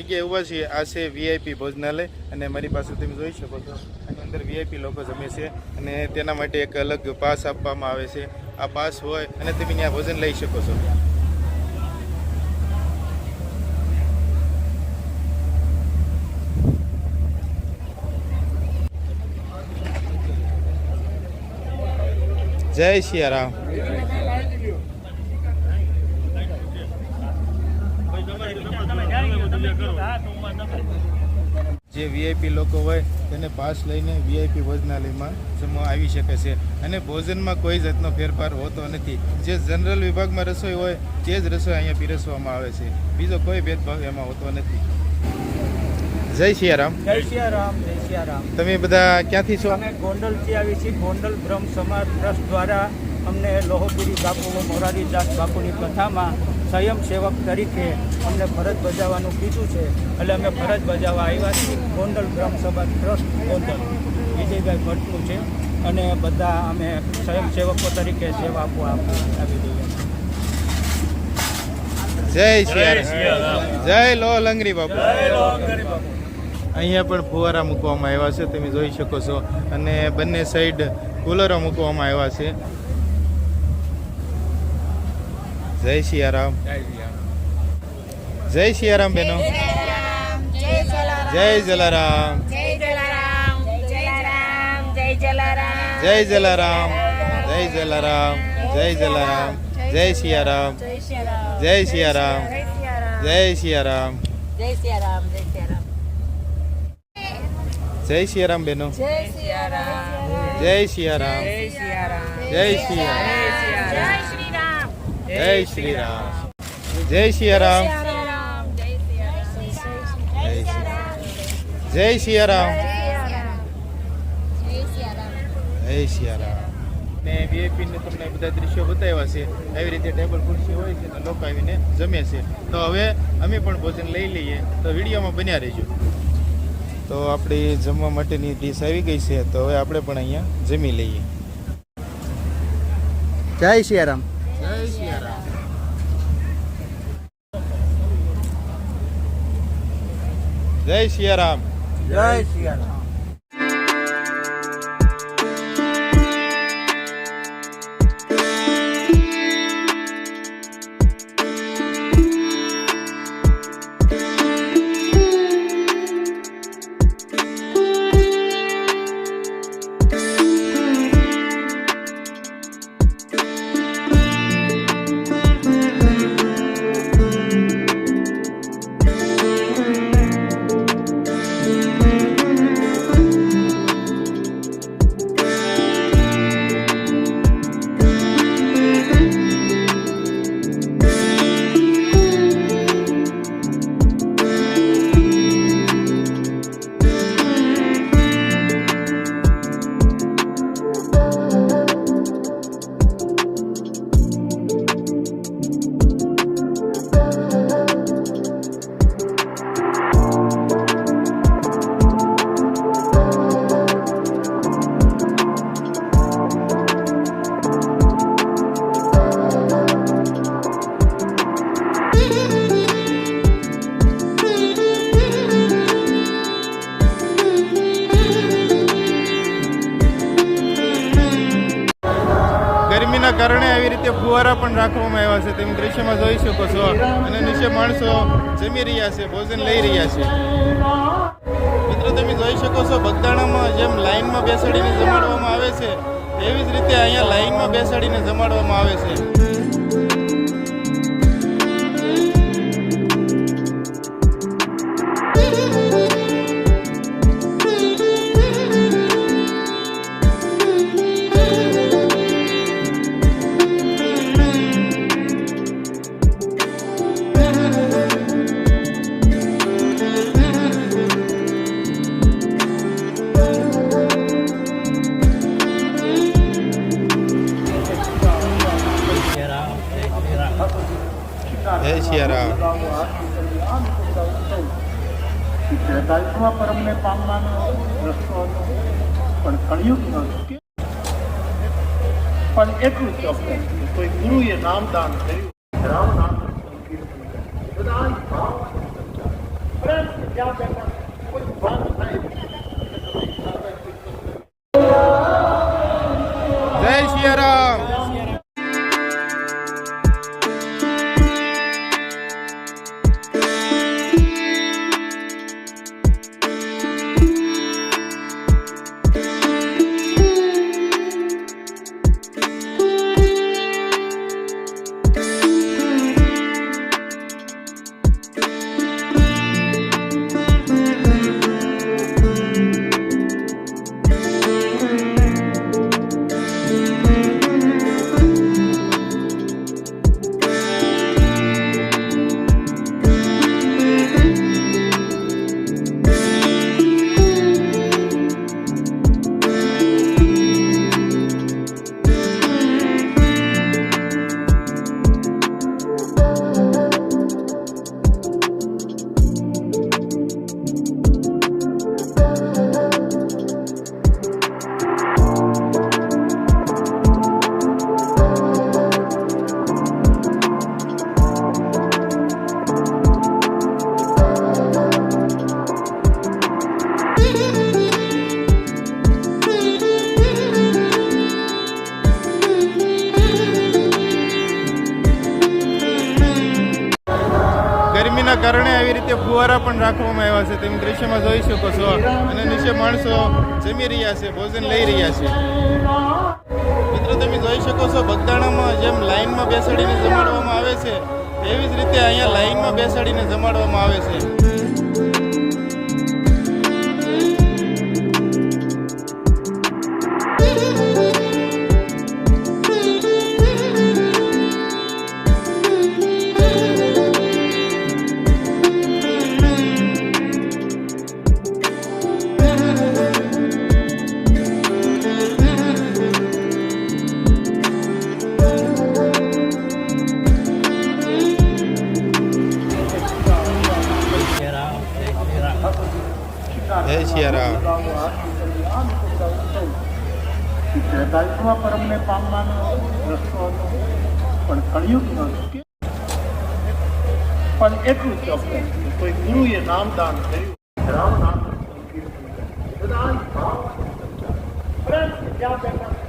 જગ્યાએ ઊભા છીએ આ છે વીઆઈપી ભોજનાલય અને મારી પાસે તમે જોઈ શકો છો, આની અંદર વીઆઈપી લોકો જમે છે અને તેના માટે એક અલગ પાસ આપવામાં આવે છે. આ પાસ હોય અને તમે ત્યાં ભોજન લઈ શકો છો. જય સિયારામ જે વીઆઈપી લોકો હોય તેને પાસ લઈને વીઆઈપી ભોજનાલયમાં જમવા આવી શકે છે. અને ભોજનમાં કોઈ જાતનો ફેરફાર હોતો નથી. જે જનરલ વિભાગમાં રસોઈ હોય તે જ રસોઈ અહીંયા પીરસવામાં આવે છે. બીજો કોઈ ભેદભાવ એમાં હોતો નથી. જય સિયારામ. જય સિયારામ જય સિયારામ. તમે બધા ક્યાંથી છો? અમે ગોંડલથી આવી છીએ. ગોંડલ બ્રહ્મ સમાજ ટ્રસ્ટ દ્વારા અમને લોહપુરી બાપુ મોરારી મોરારીદાસ બાપુની કથામાં સ્વયંસેવક તરીકે અમને ફરજ બજાવવાનું કીધું છે. એટલે અમે ફરજ બજાવવા આવ્યા છીએ. ગોંડલ ગ્રામ સભા ટ્રસ્ટ ગોંડલ. વિજયભાઈ ભટ્ટનું છે. અને બધા અમે સ્વયંસેવકો તરીકે સેવા આપવા આવી રહ્યા છીએ. જય સિયારામ. જય લો લંગરી બાપુ. અહીંયા પણ ફુવારા મૂકવામાં આવ્યા છે. તમે જોઈ શકો છો. અને બંને સાઈડ કુલરો મૂકવામાં આવ્યા છે. જય સિયારામ જય સિયારામ બેનો જય જલારામ જય જલારામ જય જલારામ જય જલારામ જય સિયારામ જય સિયારામ જય સિયારામ જય સિયારામ જય સિયારામ જય સિયારામ બેનો જય સિયારામ જય સિયારામ જય સિયારામ જય શ્રી રામ જય સિયારામ. રામ જય સિયારામ. જય સિયારામ. જય સિયારામ જય ને વીઆઈપી ને તમને બધા દ્રશ્યો બતાવ્યા છે. આવી રીતે ટેબલ ખુરશી હોય છે ને લોકો આવીને જમે છે. તો હવે અમે પણ ભોજન લઈ લઈએ. તો વિડીયોમાં બન્યા રહેજો. તો આપણી જમવા માટેની ડીશ આવી ગઈ છે. તો હવે આપણે પણ અહીંયા જમી લઈએ. જય સિયારામ. જય સિયારામ. જય સિયારામ. જય સિયારામ કારણે આવી રીતે ફુવારા પણ રાખવામાં આવ્યા છે. તમે દ્રશ્યમાં જોઈ શકો છો. અને નીચે માણસો જમી રહ્યા છે, ભોજન લઈ રહ્યા છે. મિત્રો, તમે જોઈ શકો છો, બગદાણામાં જેમ લાઈનમાં બેસાડીને જમાડવામાં આવે છે એવી જ રીતે અહીંયા લાઈનમાં બેસાડીને જમાડવામાં આવે છે. જય સિયારામ. પરમને પામવાનો રસ્તો પણ કળિયુગનો પણ એટલું ચોક્કસ કોઈ ગુરુએ નામદાન કર્યું. રામ નામ બેઠા ગરમીના કારણે આવી રીતે ફુવારા પણ રાખવામાં આવ્યા છે. તમે દ્રશ્યમાં જોઈ શકો છો. અને નીચે માણસો જમી રહ્યા છે, ભોજન લઈ રહ્યા છે. મિત્રો, તમે જોઈ શકો છો, બગદાણામાં જેમ લાઈનમાં બેસાડીને જમાડવામાં આવે છે એવી જ રીતે અહીંયા લાઈનમાં બેસાડીને જમાડવામાં આવે છે. જય સિયારામ સહેતાલીસમાં પરમને પામવાનો રસ્તો હતો પણ કળિયુગ હતો પણ એટલું ચોક્કસ કોઈ ગુરુએ નામદાન કર્યું. રામ નામ કીર્તન. બધા ભાવ. જ્યાં બેઠા